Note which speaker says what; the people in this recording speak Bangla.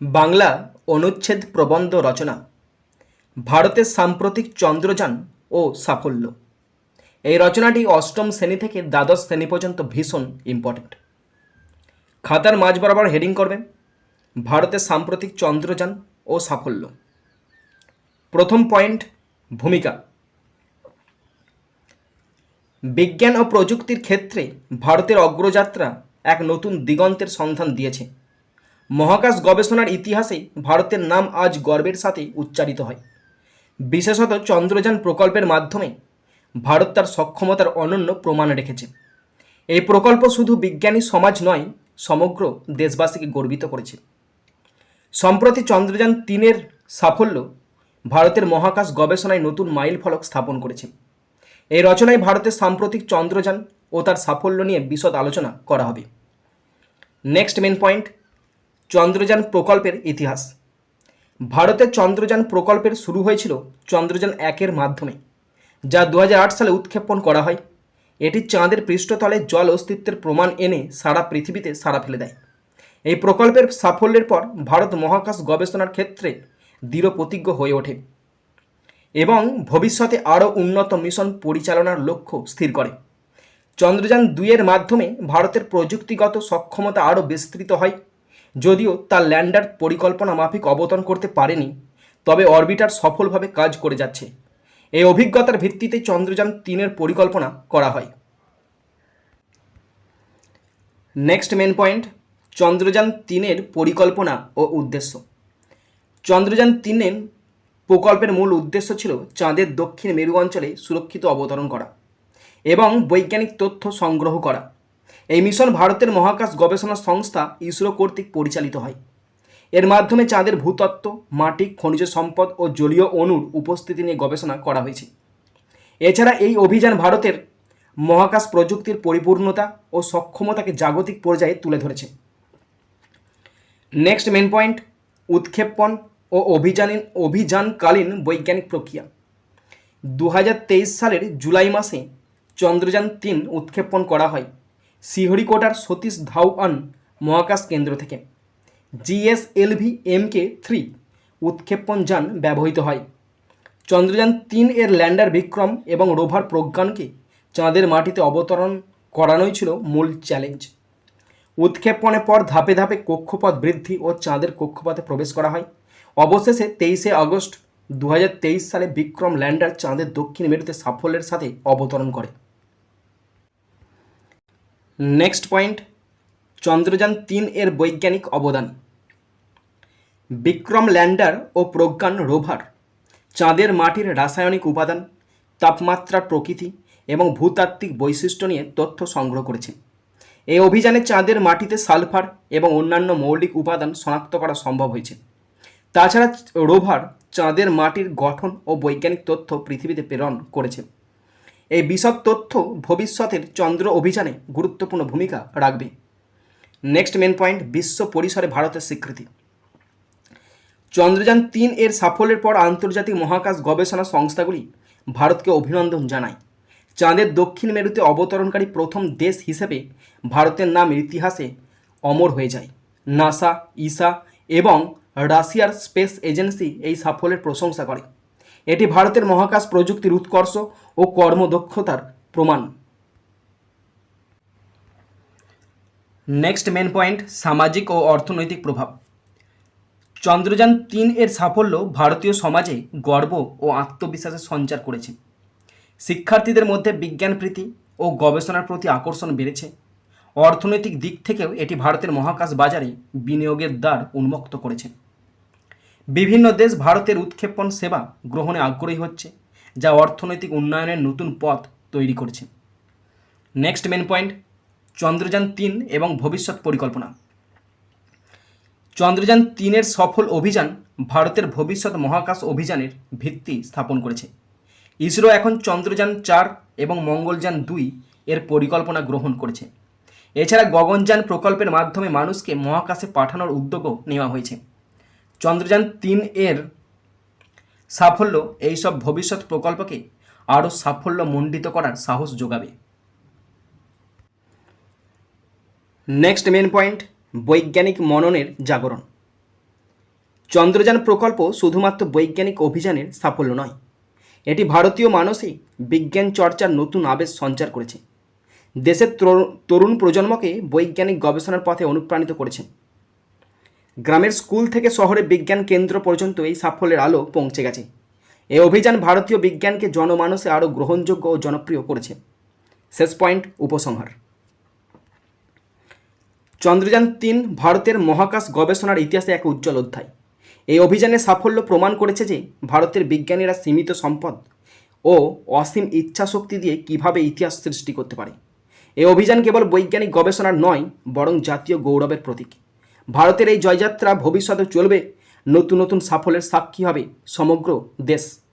Speaker 1: বাংলা অনুচ্ছেদ প্রবন্ধ রচনা ভারতের সাম্প্রতিক চন্দ্রযান ও সাফল্য। এই রচনাটি অষ্টম শ্রেণি থেকে দ্বাদশ শ্রেণি পর্যন্ত ভীষণ ইম্পর্ট্যান্ট খাতার মাঝ বরাবর হেডিং করবেন ভারতের সাম্প্রতিক চন্দ্রযান ও সাফল্য। প্রথম পয়েন্ট ভূমিকা। বিজ্ঞান ও প্রযুক্তির ক্ষেত্রে ভারতের অগ্রযাত্রা এক নতুন দিগন্তের সন্ধান দিয়েছে। মহাকাশ গবেষণার ইতিহাসে ভারতের নাম আজ গর্বের সাথে উচ্চারিত হয়। বিশেষত চন্দ্রযান প্রকল্পের মাধ্যমে ভারত তার সক্ষমতার অনন্য প্রমাণ রেখেছে। এই প্রকল্প শুধু বিজ্ঞানী সমাজ নয়, সমগ্র দেশবাসীকে গর্বিত করেছে। সম্প্রতি চন্দ্রযান তিনের সাফল্য ভারতের মহাকাশ গবেষণায় নতুন মাইল ফলক স্থাপন করেছে। এই রচনায় ভারতের সাম্প্রতিক চন্দ্রযান ও তার সাফল্য নিয়ে বিশদ আলোচনা করা হবে। নেক্সট মেন পয়েন্ট চন্দ্রযান প্রকল্পের ইতিহাস। ভারতের চন্দ্রযান প্রকল্পের শুরু হয়েছিল চন্দ্রযান একের মাধ্যমে, যা দু হাজার আট সালে উৎক্ষেপণ করা হয়। এটি চাঁদের পৃষ্ঠতলে জল অস্তিত্বের প্রমাণ এনে সারা পৃথিবীতে সারা ফেলে দেয়। এই প্রকল্পের সাফল্যের পর ভারত মহাকাশ গবেষণার ক্ষেত্রে দৃঢ় প্রতিজ্ঞ হয়ে ওঠে এবং ভবিষ্যতে আরও উন্নত মিশন পরিচালনার লক্ষ্য স্থির করে। চন্দ্রযান দুইয়ের মাধ্যমে ভারতের প্রযুক্তিগত সক্ষমতা আরও বিস্তৃত হয়। যদিও তার ল্যান্ডার পরিকল্পনা মাফিক অবতরণ করতে পারেনি, তবে অরবিটার সফলভাবে কাজ করে যাচ্ছে। এই অভিজ্ঞতার ভিত্তিতে চন্দ্রযান তিনের পরিকল্পনা করা হয়। নেক্সট মেন পয়েন্ট, চন্দ্রযান তিনের পরিকল্পনা ও উদ্দেশ্য। চন্দ্রযান তিনের প্রকল্পের মূল উদ্দেশ্য ছিল চাঁদের দক্ষিণ মেরু অঞ্চলে সুরক্ষিত অবতরণ করা এবং বৈজ্ঞানিক তথ্য সংগ্রহ করা। এই মিশন ভারতের মহাকাশ গবেষণা সংস্থা ইসরো কর্তৃক পরিচালিত হয়। এর মাধ্যমে চাঁদের ভূতত্ত্ব, মাটি, খনিজ সম্পদ ও জলীয় অণুর উপস্থিতি নিয়ে গবেষণা করা হয়েছে। এছাড়া এই অভিযান ভারতের মহাকাশ প্রযুক্তির পরিপূর্ণতা ও সক্ষমতাকে জাগতিক পর্যায়ে তুলে ধরেছে। নেক্সট মেন পয়েন্ট উৎক্ষেপণ ও অভিযান অভিযানকালীন বৈজ্ঞানিক প্রক্রিয়া। দু হাজার তেইশ সালের জুলাই মাসে চন্দ্রযান তিন উৎক্ষেপণ করা হয়। শ্রীহরিকোটার সতীশ ধাওয়ান মহাকাশ কেন্দ্র থেকে। জিএসএলভি এমকে থ্রি উৎক্ষেপণ যান ব্যবহৃত হয়। চন্দ্রযান তিন এর ল্যান্ডার বিক্রম এবং রোভার প্রজ্ঞানকে চাঁদের মাটিতে অবতরণ করানোই ছিল মূল চ্যালেঞ্জ। উৎক্ষেপণের পর ধাপে ধাপে কক্ষপথ বৃদ্ধি ও চাঁদের কক্ষপথে প্রবেশ করা হয়। অবশেষে তেইশে আগস্ট দু হাজার তেইশ সালে বিক্রম ল্যান্ডার চাঁদের দক্ষিণ মেরুতে সাফল্যের সাথে অবতরণ করে। নেক্সট পয়েন্ট চন্দ্রযান তিন এর বৈজ্ঞানিক অবদান। বিক্রম ল্যান্ডার ও প্রজ্ঞান রোভার, চাঁদের মাটির রাসায়নিক উপাদান তাপমাত্রার প্রকৃতি এবং ভূতাত্ত্বিক বৈশিষ্ট্য নিয়ে তথ্য সংগ্রহ করেছে। এই অভিযানে চাঁদের মাটিতে সালফার এবং অন্যান্য মৌলিক উপাদান শনাক্ত করা সম্ভব হয়েছে। তাছাড়া রোভার চাঁদের মাটির গঠন ও বৈজ্ঞানিক তথ্য পৃথিবীতে প্রেরণ করেছে। এই বিশদ তথ্য ভবিষ্যতের চন্দ্র অভিযানে গুরুত্বপূর্ণ ভূমিকা রাখবে। নেক্সট মেন পয়েন্ট বিশ্ব পরিসরে ভারতের স্বীকৃতি। চন্দ্রযান তিন এর সাফল্যের পর আন্তর্জাতিক মহাকাশ গবেষণা সংস্থাগুলি ভারতকে অভিনন্দন জানায়। চাঁদের দক্ষিণ মেরুতে অবতরণকারী প্রথম দেশ হিসেবে ভারতের নাম ইতিহাসে অমর হয়ে যায়। নাসা ইসা এবং রাশিয়ার স্পেস এজেন্সি এই সাফল্যের প্রশংসা করে। এটি ভারতের মহাকাশ প্রযুক্তির উৎকর্ষ ও কর্মদক্ষতার প্রমাণ। নেক্সট মেন পয়েন্ট সামাজিক ও অর্থনৈতিক প্রভাব। চন্দ্রযান তিন এর সাফল্য ভারতীয় সমাজে গর্ব ও আত্মবিশ্বাসের সঞ্চার করেছে। শিক্ষার্থীদের মধ্যে বিজ্ঞান প্রীতি ও গবেষণার প্রতি আকর্ষণ বেড়েছে। অর্থনৈতিক দিক থেকেও এটি ভারতের মহাকাশ বাজারে বিনিয়োগের দ্বার উন্মুক্ত করেছে। বিভিন্ন দেশ ভারতের উৎক্ষেপণ সেবা গ্রহণে আগ্রহী হচ্ছে, যা অর্থনৈতিক উন্নয়নের নতুন পথ তৈরি করছে। নেক্সট মেন পয়েন্ট চন্দ্রযান তিন এবং ভবিষ্যৎ পরিকল্পনা। চন্দ্রযান তিনের সফল অভিযান ভারতের ভবিষ্যৎ মহাকাশ অভিযানের ভিত্তি স্থাপন করেছে। ইসরো এখন চন্দ্রযান চার এবং মঙ্গলযান দুই এর পরিকল্পনা গ্রহণ করেছে। এছাড়া গগনযান প্রকল্পের মাধ্যমে মানুষকে মহাকাশে পাঠানোর উদ্যোগও নেওয়া হয়েছে। চন্দ্রযান তিন এর সাফল্য এইসব ভবিষ্যৎ প্রকল্পকে আরও সাফল্যমণ্ডিত করার সাহস যোগাবে। নেক্সট মেন পয়েন্ট বৈজ্ঞানিক মননের জাগরণ। চন্দ্রযান প্রকল্প শুধুমাত্র বৈজ্ঞানিক অভিযানের সাফল্য নয়, এটি ভারতীয় মানুষই বিজ্ঞান চর্চার নতুন আবেশ সঞ্চার করেছে। দেশের তরু- তরুণ প্রজন্মকে বৈজ্ঞানিক গবেষণার পথে অনুপ্রাণিত করেছে। গ্রামের স্কুল থেকে শহরে বিজ্ঞান কেন্দ্র পর্যন্ত এই সাফল্যের আলো পৌঁছে গেছে। এই অভিযান ভারতীয় বিজ্ঞানকে জনমানসে আরও গ্রহণযোগ্য ও জনপ্রিয় করেছে। শেষ পয়েন্ট, উপসংহার। চন্দ্রযান তিন ভারতের মহাকাশ গবেষণার ইতিহাসে এক উজ্জ্বল অধ্যায়। এই অভিযানের সাফল্য প্রমাণ করেছে যে ভারতের বিজ্ঞানীরা সীমিত সম্পদ ও অসীম ইচ্ছাশক্তি দিয়ে কীভাবে ইতিহাস সৃষ্টি করতে পারে। এই অভিযান কেবল বৈজ্ঞানিক গবেষণার নয়, বরং জাতীয় গৌরবের প্রতীক। ভারতের এই জয়যাত্রা ভবিষ্যতে চলবে। নতুন নতুন সাফল্যের সাক্ষী হবে সমগ্র দেশ।